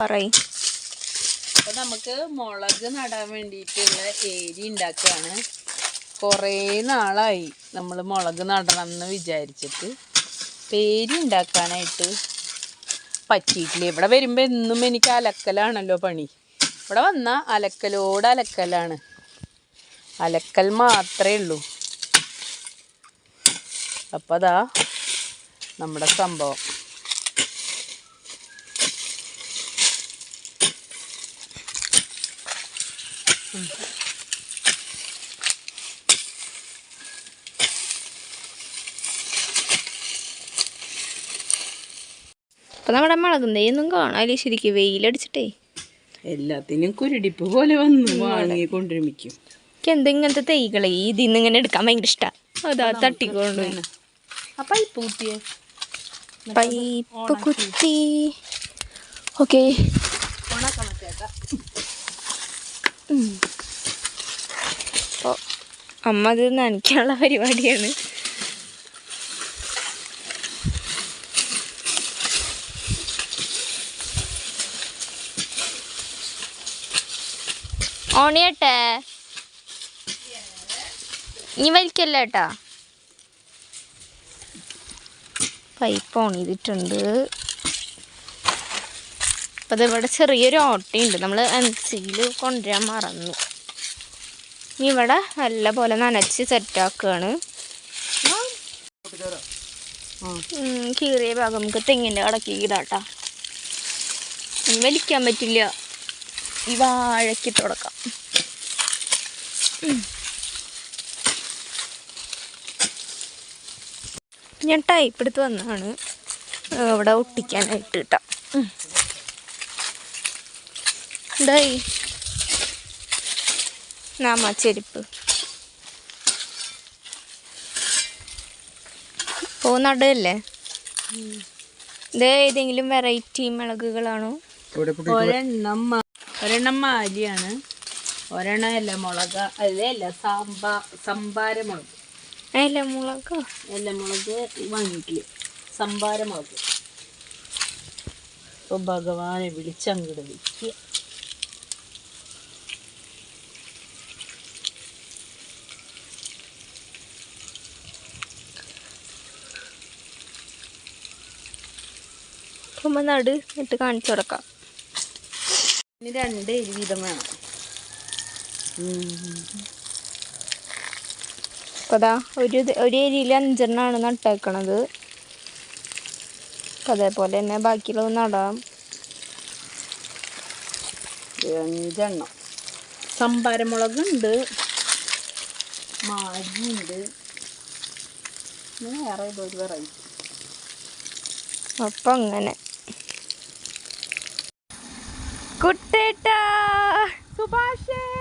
പറയും. അപ്പൊ നമുക്ക് മുളക് നടാൻ വേണ്ടിയിട്ടുള്ള ഏരി ഉണ്ടാക്കുകയാണ്. കുറേ നാളായി നമ്മൾ മുളക് നടണം എന്ന് വിചാരിച്ചിട്ട് പേരി ഉണ്ടാക്കാനായിട്ട് പറ്റിയിട്ടില്ല. ഇവിടെ വരുമ്പോൾ എന്നും എനിക്ക് അലക്കലാണല്ലോ പണി. ഇവിടെ വന്നാൽ അലക്കലോട് അലക്കലാണ്. അലക്കൽ മാത്രമേ ഉള്ളൂ. അപ്പം അതാ നമ്മുടെ സംഭവം. അപ്പൊ നമ്മുടെ മുളകും നെയ്യൊന്നും കാണാല്ലേ ശരിക്കും? വെയിലടിച്ചിട്ടേ. എല്ലാത്തിനും കുരുടിപ്പ് പോലെ വന്നു വാങ്ങിക്കൊണ്ടിരിക്കും എനിക്ക് എന്താ ഇങ്ങനത്തെ തൈകളെ ഇതിൽ നിന്ന് ഇങ്ങനെ എടുക്കാൻ ഭയങ്കര ഇഷ്ടമാണ് അതാ തട്ടിക്കൊണ്ട് പൈപ്പ് കുത്തി. ഓക്കെ. അപ്പോൾ അമ്മ അത് നനയ്ക്കാനുള്ള പരിപാടിയാണ്. ഓണിയട്ടെ? നീ വലിക്കല്ല കേട്ടാ. പൈപ്പ് ഓൺ ചെയ്തിട്ടുണ്ട്. അപ്പോൾ ഇതിവിടെ ചെറിയൊരു ഓട്ടയുണ്ട്. നമ്മൾ എൻസിയിൽ കൊണ്ടുവരാൻ മറന്നു. ഇനി ഇവിടെ നല്ല പോലെ നനച്ച് സെറ്റാക്കുകയാണ് കീറിയ ഭാഗം നമുക്ക് തെങ്ങിന്റെ കടക്കി ഇടാട്ടാ. വലിക്കാൻ പറ്റില്ല. ഈ വാഴയ്ക്ക് തുടക്കാം ഞാൻ ടൈപ്പ് എടുത്ത് വന്നതാണ്. ഇവിടെ ഒട്ടിക്കാനായിട്ട് കിട്ടാം ഇതായി. നാമ ചെരുപ്പ്. ഓ നടല്ലേ ഇത് ഏതെങ്കിലും വെറൈറ്റി മുളകുകളാണോ? ഒരെണ്ണം മാലിയാണ് ഒരെണ്ണം അല്ല മുളക അല്ലേ അല്ല സാമ്പാ സംഭാര മുളക്. അല്ല മുളക്? അല്ല മുളക് വാങ്ങിയിട്ടില്ല സംഭാര മുളക്. ഇപ്പൊ ഭഗവാനെ വിളിച്ചങ്ങോട്ട് വിളിക്കുക അപ്പം നട് ഇട്ട് കാണിച്ചു കൊടുക്കാം ഇനി രണ്ട് എരി വീതം വേണം. അപ്പതാ ഒരു ഒരു ഏരിയയിൽ അഞ്ചെണ്ണമാണ് നട്ടേക്കണത്. അതേപോലെ തന്നെ ബാക്കിയുള്ളത് നടാം. അഞ്ചെണ്ണം. സംഭാര മുളകുണ്ട് മാജിയുണ്ട് പിന്നെ വേറെ ഏതോ ഒരു വെറൈറ്റി അപ്പം അങ്ങനെ. കുട്ടേട്ടാ. സുഭാഷേ.